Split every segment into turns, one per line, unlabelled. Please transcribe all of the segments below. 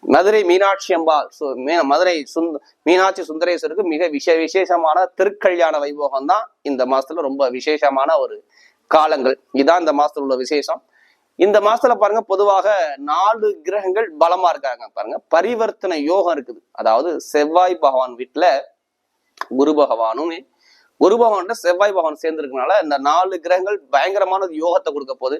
மதுரை மீனாட்சி அம்பாள் சு- மதுரை சுந்த மீனாட்சி சுந்தரேஸ்வருக்கு மிக விஷ விசேஷமான திருக்கல்யாண வைபோகம் தான் இந்த மாசத்துல ரொம்ப விசேஷமான ஒரு காலங்கள். இதான் இந்த மாசத்துல உள்ள விசேஷம். இந்த மாசத்துல பாருங்க பொதுவாக நாலு கிரகங்கள் பலமா இருக்காங்க பாருங்க. பரிவர்த்தனை யோகம் இருக்குது. அதாவது செவ்வாய் பகவான் வீட்டுல குரு பகவானும் குரு பகவான் செவ்வாய் பகவான் சேர்ந்திருக்கனால இந்த நாலு கிரகங்கள் பயங்கரமான ஒரு யோகத்தை கொடுக்க போகுது.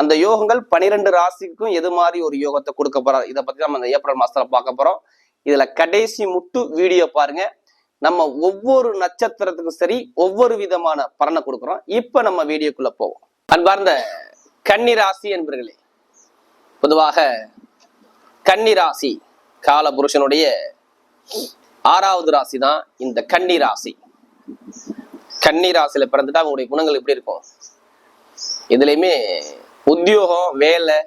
அந்த யோகங்கள் பனிரெண்டு ராசிக்கும் எது மாதிரி ஒரு யோகத்தை கொடுக்க போறாரு? இதை பத்தி நம்ம இந்த ஏப்ரல் மாசத்துல பார்க்க போறோம். இதுல கடைசி முட்டு வீடியோ பாருங்க. நம்ம ஒவ்வொரு நட்சத்திரத்துக்கும் சரி ஒவ்வொரு விதமான பலனை கொடுக்குறோம். இப்ப நம்ம வீடியோக்குள்ள போவோம். அன்பார்ந்த கன்னி ராசி என்பர்களே பொதுவாக கன்னி ராசி கால புருஷனுடைய ஆறாவது ராசி தான் இந்த கன்னி ராசி. கன்னி ராசியில பிறந்துட்டா அவங்களுடைய குணங்கள் எப்படி இருக்கும்? இதுலயுமே உத்தியோகம் வேலை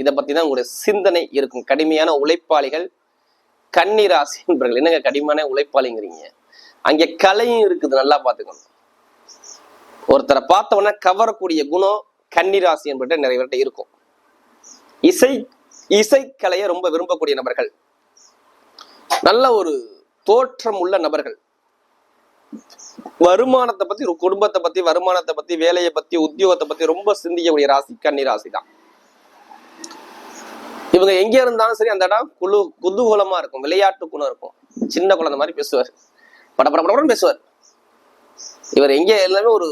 இதை பத்தி தான் உங்களுடைய சிந்தனை இருக்கும். கடுமையான உழைப்பாளிகள் கன்னி ராசி என்பர்கள் என்னங்க கடுமையான உழைப்பாளிங்கிறீங்க? அங்க கலையும் இருக்குது நல்லா பாத்துக்கணும் ஒருத்தரை பார்த்த கவரக்கூடிய குணம் கன்னி என்பது நிறைய பேர்கிட்ட இருக்கும். இசை இசைக்கலையை ரொம்ப விரும்பக்கூடிய நபர்கள். நல்ல ஒரு தோற்றம் உள்ள நபர்கள். வருமானத்தை பத்தி ஒரு குடும்பத்தை பத்தி வருமானத்தை பத்தி வேலையை பத்தி உத்தியோகத்தை பத்தி ரொம்ப சிந்திக்கக்கூடிய ராசி கன்னி ராசி தான் இவங்க எங்க இருந்தாலும் சரி அந்த இடம் குழு குதூகூலமா இருக்கும். விளையாட்டு குணம் இருக்கும். சின்ன குழந்தை மாதிரி பேசுவார். பட பேசுவார். இவர் எங்க எல்லாமே ஒரு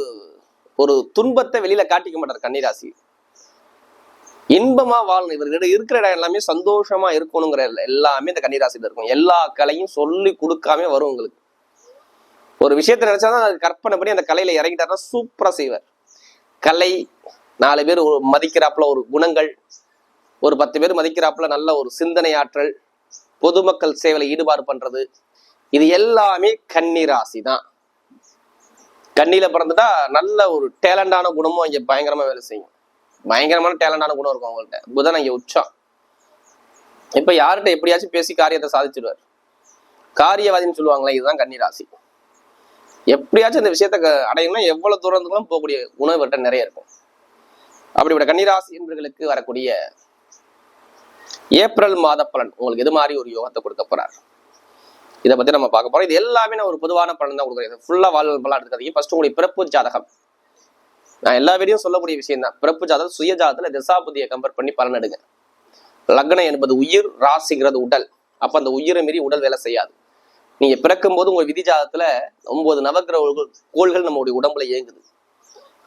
ஒரு துன்பத்தை வெளியில காட்டிக்க மாட்டார் கன்னிராசி இன்பமா வாழணும். இவர்கிட்ட இருக்கிற இடம் எல்லாமே சந்தோஷமா இருக்கணுங்கிற எல்லாமே இந்த கன்னிராசியில இருக்கும். எல்லா கலையும் சொல்லி கொடுக்காம வரும் உங்களுக்கு. ஒரு விஷயத்த நினைச்சாதான் அது கற்பனை பண்ணி அந்த கலையில இறங்கிட்டாருன்னா சூப்பரா செய்வார். கலை நாலு பேர் ஒரு மதிக்கிறாப்புல ஒரு குணங்கள் ஒரு பத்து பேர் மதிக்கிறாப்புல நல்ல ஒரு சிந்தனை ஆற்றல் பொதுமக்கள் சேவையில ஈடுபாடு பண்றது இது எல்லாமே கன்னி ராசி தான். கண்ணியில பிறந்துட்டா நல்ல ஒரு டேலண்டான குணமும் இங்க பயங்கரமா வேலை செய்யும். பயங்கரமான டேலண்டான குணம் இருக்கும் அவங்கள்ட்ட. புதன் இங்க உச்சம். இப்ப யார்கிட்ட எப்படியாச்சும் பேசி காரியத்தை சாதிச்சிடுவார் காரியவாதின்னு சொல்லுவாங்களே இதுதான் கன்னிராசி எப்படியாச்சும் இந்த விஷயத்த அடையணும்னா எவ்வளவு தூரத்துக்கும் போகக்கூடிய உணவு வட்டம் நிறைய இருக்கும். அப்படிப்பட்ட கன்னிராசி என்பர்களுக்கு வரக்கூடிய ஏப்ரல் மாத பலன் உங்களுக்கு எது மாதிரி ஒரு யோகத்தை கொடுக்க போறார்? இதை பத்தி நம்ம பார்க்க போறோம். இது எல்லாமே நான் ஒரு பொதுவான பலன் தான் கொடுக்குறேன். ஃபுல்லா வாழ்வு பலன் எடுத்துக்காதீங்க. ஃபர்ஸ்ட் உங்களுடைய பிறப்பு ஜாதகம். நான் எல்லா வீடியும் சொல்லக்கூடிய விஷயம் தான். பிறப்பு ஜாதகம் சுய ஜாதகத்துல திசாபதியை கம்பேர் பண்ணி பலன் எடுங்க. லக்னம் என்பது உயிர் ராசிங்கிறது உடல். அப்ப அந்த உயிரை மீறி உடல் வேலை செய்யாது. நீங்க பிறக்கும் போது உங்க விதி ஜாதத்துல ஒன்பது நவக்கிரக கோள்கள் நம்மளுடைய உடம்புல இயங்குது.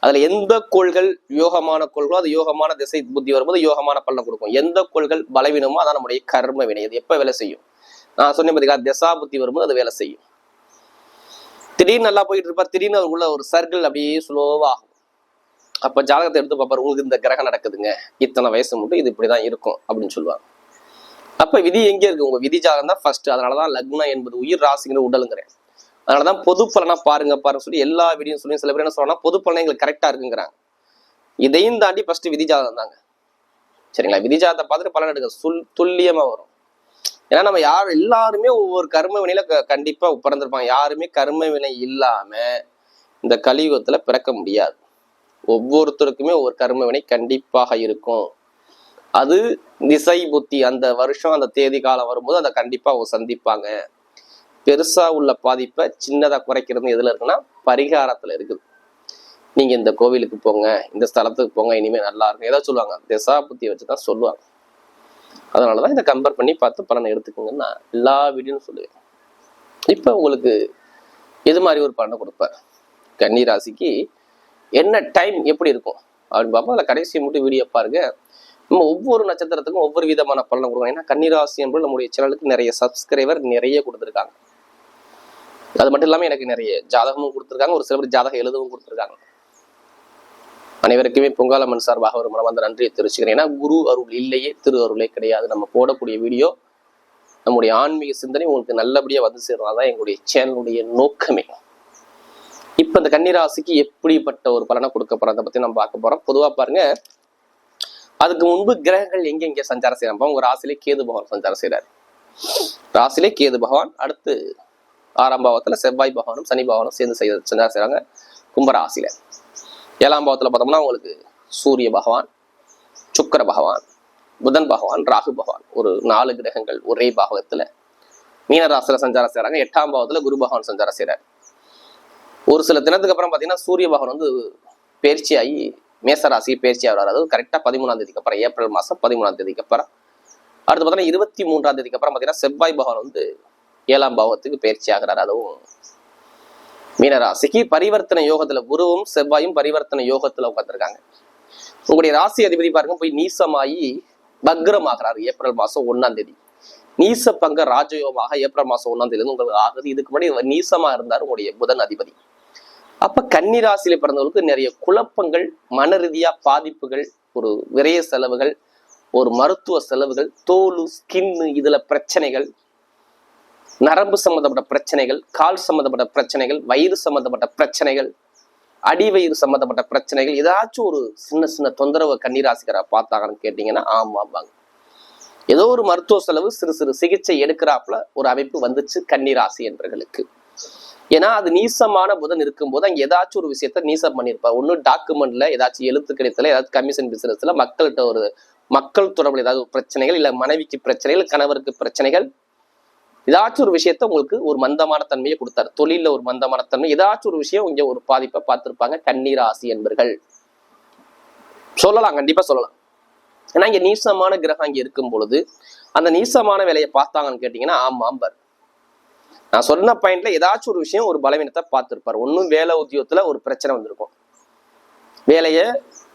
அதுல எந்த கோள்கள் யோகமான கோள்களோ அது யோகமான திசை புத்தி வரும்போது யோகமான பலனை கொடுக்கும். எந்த கோள்கள் பலவீனமோ அதான் நம்முடைய கர்ம வினை. அது எப்ப வேலை செய்யும்? நான் சொன்னேன் பார்த்தீங்களா திசா புத்தி வரும்போது அது வேலை செய்யும். திடீர்னு நல்லா போயிட்டு இருப்பா திடீர்னு அவருக்குள்ள ஒரு சர்க்கிள் அப்படியே ஸ்லோவாகும் அப்ப ஜாதகத்தை எடுத்து பார்ப்பாரு உங்களுக்கு இந்த கிரகம் நடக்குதுங்க. இத்தனை வயசு மட்டும் இது இப்படிதான் இருக்கும். அப்படின்னு சொல்லுவாங்க. அப்ப விதி எங்க இருக்கு? உங்க விதி ஜாதகம் தான் ஃபர்ஸ்ட் அதனாலதான் லக்னம் என்பது உயிர் ராசிங்கிற உடலுங்கிறேன். அதனாலதான் பொது பலனா பாருங்க பாருங்க சொல்லி எல்லா வீடியும் சொல்லி சில பேர் என்ன சொல்லலாம் பொது பலனை எங்களுக்கு கரெக்டா இருக்குங்கிறாங்க. இதையும் தாண்டி ஃபர்ஸ்ட் விதி ஜாதகம் தாங்க. சரிங்களா? விதி ஜாதகத்தை பார்த்துட்டு பலன் எடுக்க சுல் துல்லியமா வரும். ஏன்னா நம்ம யார் எல்லாருமே ஒவ்வொரு கர்ம வினையில கண்டிப்பா பிறந்திருப்பாங்க யாருமே கர்ம வினை இல்லாம இந்த கலியுகத்துல பிறக்க முடியாது. ஒவ்வொருத்தருக்குமே ஒரு கர்ம வினை கண்டிப்பாக இருக்கும். அது திசை புத்தி. அந்த வருஷம் அந்த தேதி காலம் வரும்போது அதை கண்டிப்பாக அவங்க சந்திப்பாங்க. பெருசாக உள்ள பாதிப்பை சின்னதாக குறைக்கிறது எதில் இருக்குன்னா பரிகாரத்தில் இருக்குது. நீங்கள் இந்த கோவிலுக்கு போங்க இந்த ஸ்தலத்துக்கு போங்க இனிமேல் நல்லா இருக்கும். ஏதாவது சொல்லுவாங்க. திசா புத்தி வச்சுதான் சொல்லுவாங்க. அதனாலதான் இதை கம்பேர் பண்ணி பார்த்து பலனை எடுத்துக்கோங்கன்னு நான் எல்லா வீடியோன்னு சொல்லுவேன். இப்போ உங்களுக்கு எது மாதிரி ஒரு பலனை கொடுப்பேன். கன்னி ராசிக்கு என்ன டைம் எப்படி இருக்கும்? அப்படின்னு பார்ப்போம். அதில் கடைசி மட்டும் வீடியோ பாருங்கள் நம்ம ஒவ்வொரு நட்சத்திரத்துக்கும் ஒவ்வொரு விதமான பலனை கொடுக்கணும். ஏன்னா கன்னிராசி என்பது நம்முடைய சேனலுக்கு நிறைய சப்ஸ்கிரைபர் நிறைய கொடுத்துருக்காங்க. அது மட்டும் இல்லாமல் எனக்கு நிறைய ஜாதகமும் கொடுத்துருக்காங்க. ஒரு சில பேர் ஜாதகம் எழுதவும் கொடுத்துருக்காங்க. அனைவருக்குமே பொங்காலம்மன் சார்பாக ஒரு மனமார்ந்த நன்றியை தெரிவிச்சுக்கிறேன். ஏன்னா குரு அருள் இல்லையே திரு அருளே கிடையாது. நம்ம போடக்கூடிய வீடியோ நம்முடைய ஆன்மீக சிந்தனை உங்களுக்கு நல்லபடியா வந்து சேரும் அதான் எங்களுடைய சேனலுடைய நோக்கமே. இப்ப இந்த கன்னிராசிக்கு எப்படிப்பட்ட ஒரு பலனை கொடுக்க போறதை பத்தி நம்ம பார்க்க போறோம். பொதுவா பாருங்க அதுக்கு முன்பு கிரகங்கள் எங்க எங்க சஞ்சாரம் செய்யறாங்க? உங்க ராசிலே கேது பகவான் சஞ்சாரம் செய்யறாரு ராசிலே கேது பகவான் அடுத்து ஆறாம் பாவத்துல செவ்வாய் பகவானும் சனி பகவானும் சேர்ந்து செய்ய சஞ்சாரம் செய்யறாங்க கும்பராசியில. ஏழாம் பாவத்துல பார்த்தோம்னா உங்களுக்கு சூரிய பகவான் சுக்கிர பகவான் புதன் பகவான் ராகு பகவான். ஒரு நாலு கிரகங்கள் ஒரே பாவகத்துல மீனராசில சஞ்சாரம் செய்யறாங்க எட்டாம் பாவத்துல குரு பகவான் சஞ்சாரம் செய்யறாரு ஒரு சில தினத்துக்கு அப்புறம் பாத்தீங்கன்னா சூரிய பகவான் வந்து பயிற்சியாகி மேசராசி பேர்ச்சியாக ஆகிறார். அதாவது கரெக்டா பதிமூணாம் தேதிக்கு அப்புறம் ஏப்ரல் மாசம் பதிமூணாம் தேதிக்கு அப்புறம். அடுத்து பார்த்தீங்கன்னா இருபத்தி மூன்றாம் தேதிக்கு அப்புறம் பாத்தீங்கன்னா செவ்வாய் பகவான் வந்து ஏழாம் பாவத்துக்கு பயிற்சி ஆகிறார். அதுவும் மீனராசிக்கு பரிவர்த்தனை யோகத்துல குருவும் செவ்வாயும் பரிவர்த்தனை யோகத்துல உட்காந்துருக்காங்க உங்களுடைய ராசி அதிபதி பாருங்க போய் நீசமாயி பக்ரமாகிறார் ஏப்ரல் மாசம் ஒன்னாம் தேதி. நீச பங்க ராஜயோகமாக ஏப்ரல் மாசம் ஒன்னாம் தேதி உங்களுக்கு ஆகுது. இதுக்கு முன்னாடி நீசமா இருந்தார் உங்களுடைய புதன் அதிபதி. அப்ப கன்னி ராசியில பிறந்தவங்களுக்கு நிறைய குழப்பங்கள் மன ரீதியா பாதிப்புகள் ஒரு விரைய செலவுகள் ஒரு மருத்துவ செலவுகள் தோல் ஸ்கின்னு இதுல பிரச்சனைகள் நரம்பு சம்பந்தப்பட்ட பிரச்சனைகள் கால் சம்பந்தப்பட்ட பிரச்சனைகள் வயிறு சம்பந்தப்பட்ட பிரச்சனைகள் அடி வயிறு சம்பந்தப்பட்ட பிரச்சனைகள் ஏதாச்சும் ஒரு சின்ன சின்ன தொந்தரவு கன்னிராசிகரை பார்த்தாங்கன்னு கேட்டீங்கன்னா ஆமாம்பாங்க ஏதோ ஒரு மருத்துவ செலவு சிறு சிறு சிகிச்சை எடுக்கிறாப்புல ஒரு அமைப்பு வந்துச்சு கன்னிராசி என்பர்களுக்கு. ஏன்னா அது நீசமான புதன் இருக்கும்போது அங்கே ஏதாச்சும் ஒரு விஷயத்த நீசம் பண்ணியிருப்பார் ஒன்றும் டாக்குமெண்ட்ல ஏதாச்சும் எழுத்து கிடைத்தல ஏதாச்சும் கமிஷன் பிசினஸ்ல மக்கள்கிட்ட ஒரு மக்கள் தொடர்பில் ஏதாவது ஒரு பிரச்சனைகள் இல்லை மனைவிக்கு பிரச்சனைகள் கணவருக்கு பிரச்சனைகள் ஏதாச்சும் ஒரு விஷயத்த உங்களுக்கு ஒரு மந்தமான தன்மையை கொடுத்தாரு. தொழில ஒரு மந்தமான தன்மை ஏதாச்சும் ஒரு விஷயம் இங்க ஒரு பாதிப்பை பார்த்திருப்பாங்க கன்னிராசி என்பர்கள். சொல்லலாம் கண்டிப்பா சொல்லலாம். ஏன்னா இங்க நீசமான கிரகம் இங்க இருக்கும் பொழுது அந்த நீசமான வேலையை பார்த்தாங்கன்னு கேட்டீங்கன்னா ஆமாம்பர் நான் சொன்ன பாயிண்ட்ல ஏதாச்சும் ஒரு விஷயம் ஒரு பலவீனத்தை பார்த்துருப்பார். ஒன்றும் வேலை உத்தியோகத்தில் ஒரு பிரச்சனை வந்திருக்கும். வேலையை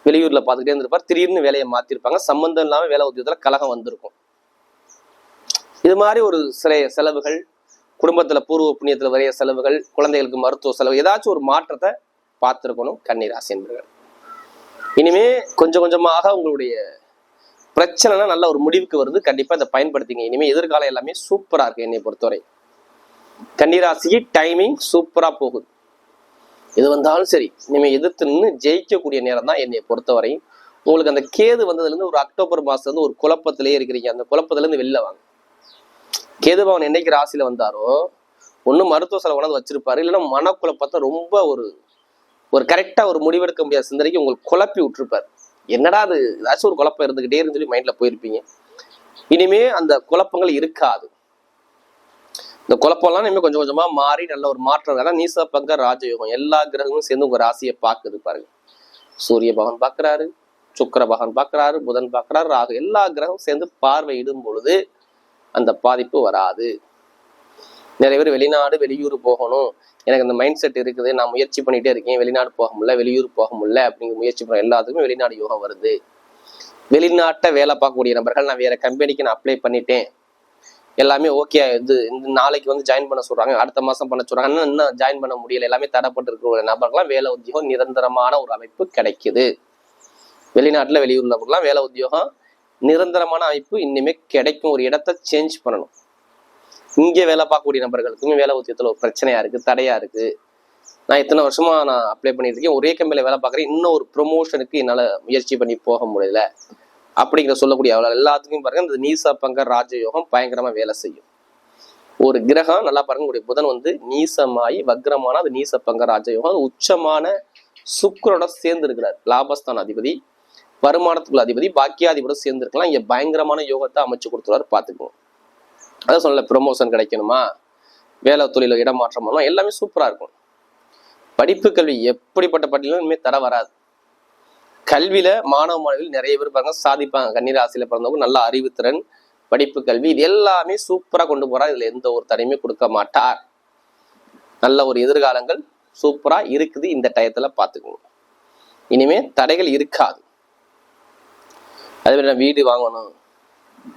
வெளியூர்ல பார்த்துக்கிட்டே இருந்திருப்பார். திடீர்னு வேலையை மாத்திருப்பாங்க. சம்பந்தம் இல்லாம வேலை உத்தியோகத்தில் கலகம் வந்திருக்கும். இது மாதிரி ஒரு சில செலவுகள் குடும்பத்துல பூர்வ புண்ணியத்தில் வரைய செலவுகள் குழந்தைகளுக்கு மருத்துவ செலவு ஏதாச்சும் ஒரு மாற்றத்தை பார்த்துருக்கணும் கன்னிராசி என்பர்கள். இனிமே கொஞ்சம் கொஞ்சமாக உங்களுடைய பிரச்சனைனா நல்ல ஒரு முடிவுக்கு வருது. கண்டிப்பா இதை பயன்படுத்திங்க. இனிமே எதிர்காலம் எல்லாமே சூப்பரா இருக்கு என்னை பொறுத்தவரை. கன்னிராசிக்கு டைமிங் சூப்பரா போகுது. எது வந்தாலும் சரி இனிமே எதிர்த்து நின்று ஜெயிக்கக்கூடிய நேரம் தான் என்னை பொறுத்தவரையும். உங்களுக்கு அந்த கேது வந்ததுலேருந்து ஒரு அக்டோபர் மாதத்துலேருந்து ஒரு குழப்பத்திலேயே இருக்கிறீங்க. அந்த குழப்பத்துலேருந்து வெளில வாங்க. கேது பவன் என்னைக்கு ராசியில் வந்தாரோ ஒன்றும் மருத்துவ செலவு கொண்டாந்து வச்சிருப்பாரு. இல்லைன்னா மனக்குழப்பத்தை ரொம்ப ஒரு ஒரு கரெக்டாக ஒரு முடிவெடுக்க முடியாத சிந்தனைக்கு உங்களுக்கு குழப்பி விட்டுருப்பார். என்னடா அது ஏதாச்சும் ஒரு குழப்பம் இருந்துகிட்டே இருந்து சொல்லி மைண்டில் போயிருப்பீங்க. இனிமே அந்த குழப்பங்கள் இருக்காது. இந்த குழப்பம்லாம் இனிமேல் கொஞ்சம் கொஞ்சமாக மாறி நல்ல ஒரு மாற்றம் ஏன்னா நீச பங்க ராஜயோகம் எல்லா கிரகமும் சேர்ந்து உங்கள் ராசியை பார்க்குது பாருங்க. சூரிய பகவான் பார்க்கறாரு சுக்கர பகவான் பார்க்கறாரு புதன் பார்க்குறாரு ராகு எல்லா கிரகமும் சேர்ந்து பார்வையிடும் பொழுது அந்த பாதிப்பு வராது. நிறைய பேர் வெளிநாடு வெளியூர் போகணும். எனக்கு அந்த மைண்ட் செட் இருக்குது நான் முயற்சி பண்ணிட்டே இருக்கேன் வெளிநாடு போக முடியல வெளியூர் போக முடியல அப்படிங்கிற முயற்சி பண்ண எல்லாத்துக்குமே வெளிநாடு யோகம் வருது. வெளிநாட்டை வேலை பார்க்கக்கூடிய நபர்கள் நான் வேற கம்பெனிக்கு நான் அப்ளை பண்ணிட்டேன். எல்லாமே ஓகே இது இந்த நாளைக்கு வந்து ஜாயின் பண்ண சொல்றாங்க அடுத்த மாசம் பண்ண சொல்றாங்க. இன்னும் இன்னும் ஜாயின் பண்ண முடியல. எல்லாமே தடைப்பட்டு இருக்கிற நபர்கள்லாம் வேலை உத்தியோகம் நிரந்தரமான ஒரு அமைப்பு கிடைக்குது. வெளிநாட்டுல வெளியூர்ல வேலை உத்தியோகம் நிரந்தரமான அமைப்பு இனிமே கிடைக்கும். ஒரு இடத்த சேஞ்ச் பண்ணணும். இங்கே வேலை பார்க்கக்கூடிய நபர்களுக்குமே வேலை உத்தியத்தில் ஒரு பிரச்சனையா இருக்கு தடையா இருக்கு. நான் இத்தனை வருஷமா நான் அப்ளை பண்ணிட்டு இருக்கேன். ஒரே கம்பெனியில் வேலை பார்க்குறேன். இன்னும் ஒரு ப்ரொமோஷனுக்கு என்னால் முயற்சி பண்ணி போக முடியல. அப்படிங்கிற சொல்லக்கூடிய அவள் எல்லாத்துக்கும் பாருங்க இந்த நீச பங்க ராஜயோகம் பயங்கரமா வேலை செய்யும். ஒரு கிரகம் நல்லா பாருங்க புதன் வந்து நீசமாயி வக்ரமான அது நீச பங்க ராஜயோகம். உச்சமான சுக்கரோட சேர்ந்து இருக்கிறார் லாபஸ்தான அதிபதி வருமானத்துக்குள்ள அதிபதி பாக்கியாதிபதியோட சேர்ந்து இருக்கலாம் இங்க பயங்கரமான யோகத்தை அமைச்சு கொடுத்துருவாரு பாத்துக்குவோம் அதான் சொல்லல ப்ரொமோஷன் கிடைக்கணுமா? வேலை தொழில இடமாற்றம் பண்ணணும் எல்லாமே சூப்பரா இருக்கும். படிப்பு கல்வி எப்படிப்பட்ட பட்டியலும் இனிமேல் தர வராது. கல்வியில மாணவ மாணவிகள் நிறைய பேர் பாருங்க சாதிப்பாங்க. கன்னிராசியில பிறந்தவங்க நல்ல அறிவுத்திறன் படிப்பு கல்வி இது எல்லாமே சூப்பரா கொண்டு போறார் இதுல எந்த ஒரு தடையுமே கொடுக்க மாட்டார் நல்ல ஒரு எதிர்காலங்கள் சூப்பரா இருக்குது இந்த டயத்துல பாத்துக்கோங்க இனிமே தடைகள் இருக்காது. அதே மாதிரி வீடு வாங்கணும்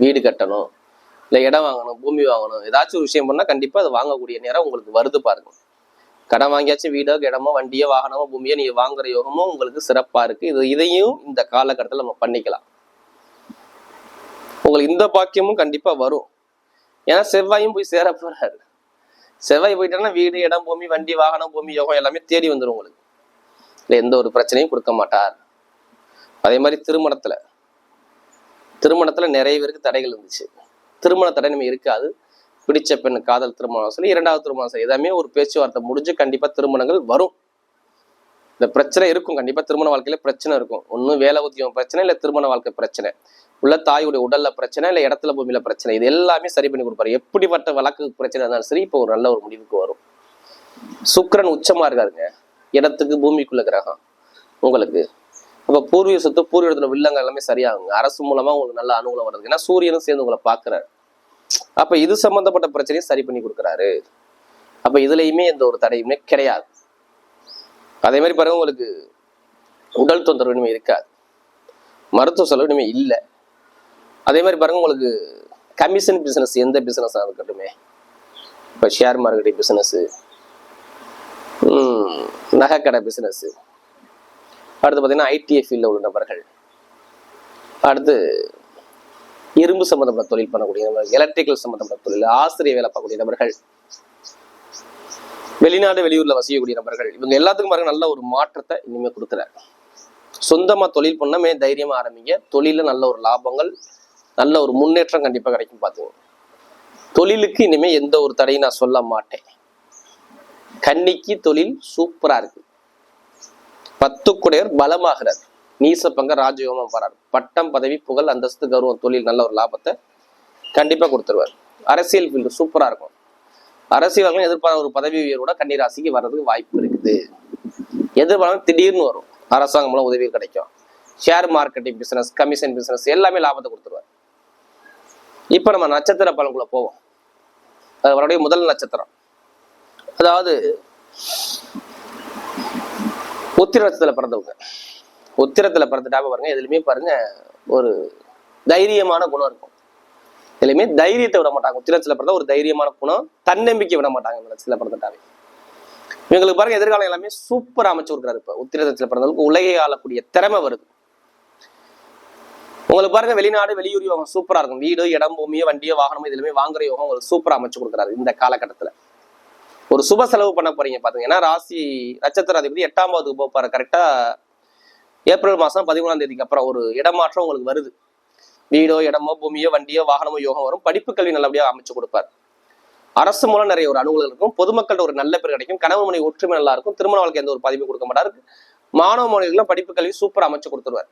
வீடு கட்டணும் இல்லை இடம் வாங்கணும் பூமி வாங்கணும் ஏதாச்சும் ஒரு விஷயம் பண்ணா கண்டிப்பா அது வாங்கக்கூடிய நேரம் உங்களுக்கு வருது பாருங்க. கடன் வாங்கியாச்சும் வீடோ இடமோ வண்டியோ வாகனமோ பூமியோ நீங்க வாங்குற யோகமோ உங்களுக்கு சிறப்பா இருக்கு. இது இதையும் இந்த காலகட்டத்தில் நம்ம பண்ணிக்கலாம். உங்களுக்கு இந்த பாக்கியமும் கண்டிப்பா வரும். ஏன்னா செவ்வாயும் போய் சேர போறாரு. செவ்வாய் போயிட்டாங்கன்னா வீடு இடம் பூமி வண்டி வாகனம் பூமி யோகம் எல்லாமே தேடி வந்துடும் உங்களுக்கு. இல்லை எந்த ஒரு பிரச்சனையும் கொடுக்க மாட்டார். அதே மாதிரி திருமணத்துல. திருமணத்துல நிறைய பேருக்கு தடைகள் இருந்துச்சு. திருமண தடை நம்ம இருக்காது. பிடிச்ச பெண் காதல் திருமணம் சொல்லி இரண்டாவது திருமணம் சரி எல்லாமே ஒரு பேச்சுவார்த்தை முடிஞ்சு கண்டிப்பா திருமணங்கள் வரும். இந்த பிரச்சனை இருக்கும் கண்டிப்பா திருமண வாழ்க்கையில பிரச்சனை இருக்கும். ஒன்னும் வேலை உத்தியம் பிரச்சனை இல்ல திருமண வாழ்க்கை பிரச்சனை. உள்ள தாயுடைய உடல்ல பிரச்சனை இல்ல இடத்துல பூமியில பிரச்சனை. இது எல்லாமே சரி பண்ணி கொடுப்பாரு. எப்படிப்பட்ட வழக்கு பிரச்சனை இருந்தாலும் சரி இப்போ ஒரு நல்ல ஒரு முடிவுக்கு வரும். சுக்கரன் உச்சமா இருக்காருங்க. இடத்துக்கு பூமிக்குள்ள கிரகம். உங்களுக்கு. அப்ப பூர்வீக சொத்து பூர்வீகத்துல வில்லங்க எல்லாமே சரியாகுங்க. அரசு மூலமா உங்களுக்கு நல்ல அனுகூலம் வருது ஏன்னா சூரியனும் சேர்ந்து உங்களை பாக்குறாரு அப்ப இது சம்பந்தப்பட்ட பிரச்சனையும் சரி பண்ணி கொடுக்குறாரு. அப்ப இதுலயுமே எந்த ஒரு தடையுமே கிடையாது. அதே மாதிரி பாருங்க உங்களுக்கு உடல் தொந்தரவு இனிமே இருக்காது. மருத்துவ செலவு இனிமே இல்லை. அதே மாதிரி பாருங்க உங்களுக்கு கமிஷன் பிசினஸ் எந்த பிசினஸாக இருக்கட்டுமே. இப்போ ஷேர் மார்க்கெட்டிங் பிசினஸ் நகைக்கடை பிஸ்னஸ்ஸு அடுத்து பார்த்தீங்கன்னா ஐடிஐ ஃபீல்டில் உள்ள நபர்கள். அடுத்து இரும்பு சம்பந்தப்பட்ட தொழில் பண்ணக்கூடிய நபர்கள் எலக்ட்ரிக்கல் சம்பந்தப்பட்ட தொழில் ஆசிரியர் வேலை பார்க்கக்கூடிய நபர்கள் வெளிநாடு வெளியூர்ல வசிக்கக்கூடிய நபர்கள் இவங்க எல்லாத்துக்கும் பாருங்க நல்ல ஒரு மாற்றத்தை இனிமே கொடுக்குறாரு. சொந்தமா தொழில் பண்ணமே தைரியமா ஆரம்பிங்க. தொழில நல்ல ஒரு லாபங்கள் நல்ல ஒரு முன்னேற்றம் கண்டிப்பா கிடைக்கும் பாத்துங்க தொழிலுக்கு இனிமே எந்த ஒரு தடையும் நான் சொல்ல மாட்டேன். கன்னிக்கு தொழில் சூப்பரா இருக்கு. பத்து குடையர் பலமாகிறார். நீச பங்க ராஜயோகமா பட்டம் பதவி புகழ் அந்தஸ்து கௌரவம் தொழில் நல்ல ஒரு லாபத்தை கண்டிப்பா கொடுத்துருவார். அரசியல் ஃபீல்டு சூப்பரா இருக்கும். அரசியல்வாதிகளும் எதிர்பார்த்த ஒரு பதவி உயர்வோட கன்னிராசிக்கு வர்றதுக்கு வாய்ப்பு இருக்குது. எதிர்பார்க்க திடீர்னு வரும். அரசாங்கம் மூலம் உதவி கிடைக்கும். Share marketing business commission business எல்லாமே லாபத்தை கொடுத்துருவார். இப்ப நம்ம நட்சத்திர பலன்குள்ள போவோம். அது அவருடைய முதல் நட்சத்திரம். அதாவது உத்திரத்துல பிறந்தவங்க. உத்திரத்துல பிறந்துட்டா பாருங்க எதுலையுமே பாருங்க ஒரு தைரியமான குணம் இருக்கும். எதுலையுமே தைரியத்தை விட மாட்டாங்க. உத்திரத்துல பிறந்த ஒரு தைரியமான குணம் தன்னம்பிக்கை விட மாட்டாங்க இந்த பிறந்துட்டாவே இவங்களுக்கு பாருங்க எதிர்காலம் எல்லாமே சூப்பரா அமைச்சு கொடுக்குறாரு இப்ப. உத்திரத்தில் பிறந்தவங்களுக்கு உலகை ஆளக்கூடிய திறமை வருது. உங்களுக்கு பாருங்க வெளிநாடு வெளியூர் யோகம் சூப்பரா இருக்கும். வீடு இடம் பூமியோ வண்டியோ வாகனமோ இதுலயுமே வாங்குற யோகம் உங்களுக்கு சூப்பரா அமைச்சு கொடுக்குறாரு இந்த காலகட்டத்துல. ஒரு சுப செலவு பண்ண போறீங்க பாத்தீங்கன்னா ராசி நட்சத்திர அதிபதி எட்டாம் பாவத்துக்கு போப்பாரு கரெக்டா ஏப்ரல் மாசம் பதிமூணாம் தேதிக்கு அப்புறம் ஒரு இடமாற்றம் உங்களுக்கு வருது. வீடோ இடமோ பூமியோ வண்டியோ வாகனமோ யோகம் வரும். படிப்பு கல்வி நல்லபடியா அமைச்சு கொடுப்பார். அரசு மூலம் நிறைய ஒரு அனுகூலம் இருக்கும். பொதுமக்கள்கிட்ட ஒரு நல்ல பேர் கிடைக்கும். கணவன் மனைவி ஒற்றுமை நல்லா இருக்கும். திருமண வாழ்க்கை எந்த ஒரு பதிவு கொடுக்க மாட்டார். மாணவ மாணவிகளும் படிப்பு கல்வி சூப்பரா அமைச்சு கொடுத்துருவார்.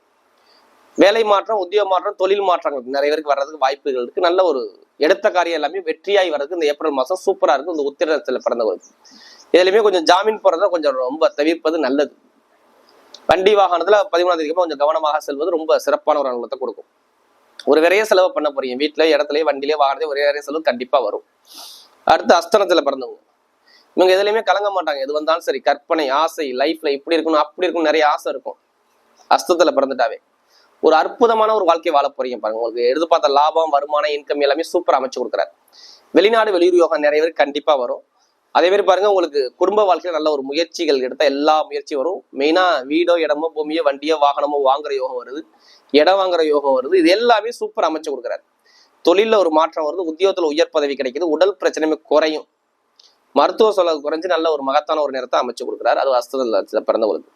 வேலை மாற்றம் உத்தியோக மாற்றம் தொழில் மாற்றங்கள் நிறைய பேருக்கு வர்றதுக்கு வாய்ப்புகள் இருக்கு. நல்ல ஒரு எடுத்த காரியம் எல்லாமே வெற்றியாகி வர்றதுக்கு இந்த ஏப்ரல் மாசம் சூப்பரா இருக்கும். இந்த உத்திரத்தில் பிறந்தவங்களுக்கு இதுலையுமே கொஞ்சம் ஜாமீன் போறத கொஞ்சம் ரொம்ப தவிர்ப்பது நல்லது. வண்டி வாகனத்துல பதிமூணாம் தேதிக்கு கொஞ்சம் கவனமாக செல்வது ரொம்ப சிறப்பான ஒரு அனுபவத்தை கொடுக்கும். ஒரு விரைய செலவு பண்ண போறீங்க. வீட்டுல இடத்துலயே வண்டியிலே வாகனத்தையே ஒரே விரைய செலவு கண்டிப்பா வரும். அடுத்து அஸ்தனத்துல பிறந்தவங்க. இவங்க எதுலையுமே கலங்க மாட்டாங்க. எது வந்தாலும் சரி கற்பனை ஆசை லைஃப்ல இப்படி இருக்கணும் அப்படி இருக்கணும் நிறைய ஆசை இருக்கும். அஸ்தத்துல பிறந்துட்டாவே. ஒரு அற்புதமான ஒரு வாழ்க்கை வாழ போறீங்க பாருங்க. உங்களுக்கு எதிர்பார்த்த லாபம் வருமானம் இன்கம் எல்லாமே சூப்பர் அமைச்சு கொடுக்குறாரு. வெளிநாடு வெளியூர் யோகம் நிறைய பேர் கண்டிப்பா வரும். அதே மாதிரி பாருங்க உங்களுக்கு குடும்ப வாழ்க்கையில நல்ல ஒரு முயற்சிகள் எடுத்தால் எல்லா முயற்சியும் வரும். மெயினா வீடோ இடமோ பூமியோ வண்டியோ வாகனமோ வாங்குற யோகம் வருது. இடம் வாங்குற யோகம் வருது. இது எல்லாமே சூப்பர் அமைச்சு கொடுக்குறாரு. தொழிலில் ஒரு மாற்றம் வருது. உத்தியோகத்துல உயர் பதவி கிடைக்குது. உடல் பிரச்சனையுமே குறையும். மருத்துவ செலவு குறைஞ்சு நல்ல ஒரு மகத்தான ஒரு நேரத்தை அமைச்சு கொடுக்குறாரு. அது அஸ்தத்துல பிறந்தவங்களுக்கு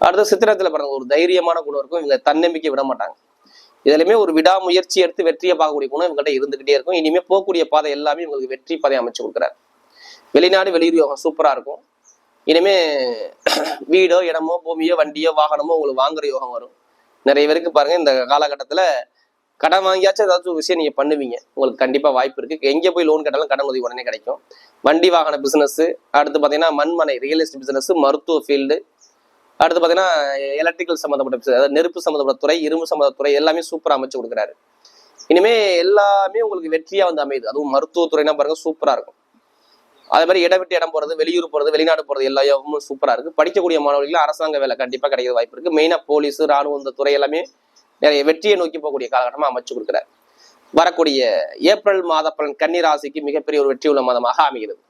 அடுத்து சித்திரத்துல பிறந்த ஒரு தைரியமான குணம் இருக்கும். இவங்க தன்னம்பிக்கை விட மாட்டாங்க. இதுலயுமே ஒரு விடாமுயற்சி எடுத்து வெற்றியை பார்க்கக்கூடிய குணம் இவங்ககிட்ட இருந்துகிட்டே இருக்கும். இனிமே போகக்கூடிய பாதை எல்லாமே இவங்களுக்கு வெற்றி பாதை அமைச்சு கொடுக்குறாரு. வெளிநாடு வெளியூர் யோகம் சூப்பராக இருக்கும். இனிமே வீடோ இடமோ பூமியோ வண்டியோ வாகனமோ உங்களுக்கு வாங்குற யோகம் வரும். நிறைய பேருக்கு பாருங்க இந்த காலகட்டத்தில் கடன் வாங்கியாச்சும் ஏதாச்சும் ஒரு விஷயம் நீங்கள் பண்ணுவீங்க. உங்களுக்கு கண்டிப்பாக வாய்ப்பு இருக்குது எங்கே போய் லோன் கேட்டாலும் கடன் உதவி உடனே கிடைக்கும். வண்டி வாகன பிஸ்னஸ்ஸு அடுத்து பார்த்தீங்கன்னா மண்மனை ரியல் எஸ்டேட் பிஸ்னஸ்ஸு மருத்துவ ஃபீல்டு அடுத்து பார்த்தீங்கன்னா எலக்ட்ரிக்கல் சம்மந்தப்பட்ட பிஸ்னஸ் அதாவது நெருப்பு சம்மந்தப்பட்ட துறை இரும்பு சம்மந்தப்பட்ட துறை எல்லாமே சூப்பராக அமைச்சு கொடுக்குறாரு. இனிமேல் எல்லாமே உங்களுக்கு வெற்றியாக வந்து அமையுது. அதுவும் மருத்துவத்துறைனா பாருங்க சூப்பராக இருக்கும். அதே மாதிரி இடம் விட்டு இடம் போறது வெளியூர் போறது வெளிநாடு போறது எல்லா யோகமும் சூப்பரா இருக்கு. படிக்கக்கூடிய மாணவர்களுக்கு அரசாங்க வேலை கண்டிப்பா கிடைக்கிற வாய்ப்பு இருக்கு. மெயினா போலீஸ் ராணுவம் இந்த துறை எல்லாமே நிறைய வெற்றியை நோக்கி போகக்கூடிய காலகட்டமா அமைச்சு கொடுக்குறாரு. வரக்கூடிய ஏப்ரல் மாத பலன் கன்னிராசிக்கு மிகப்பெரிய ஒரு வெற்றி உள்ள மாதமாக அமைகிறது.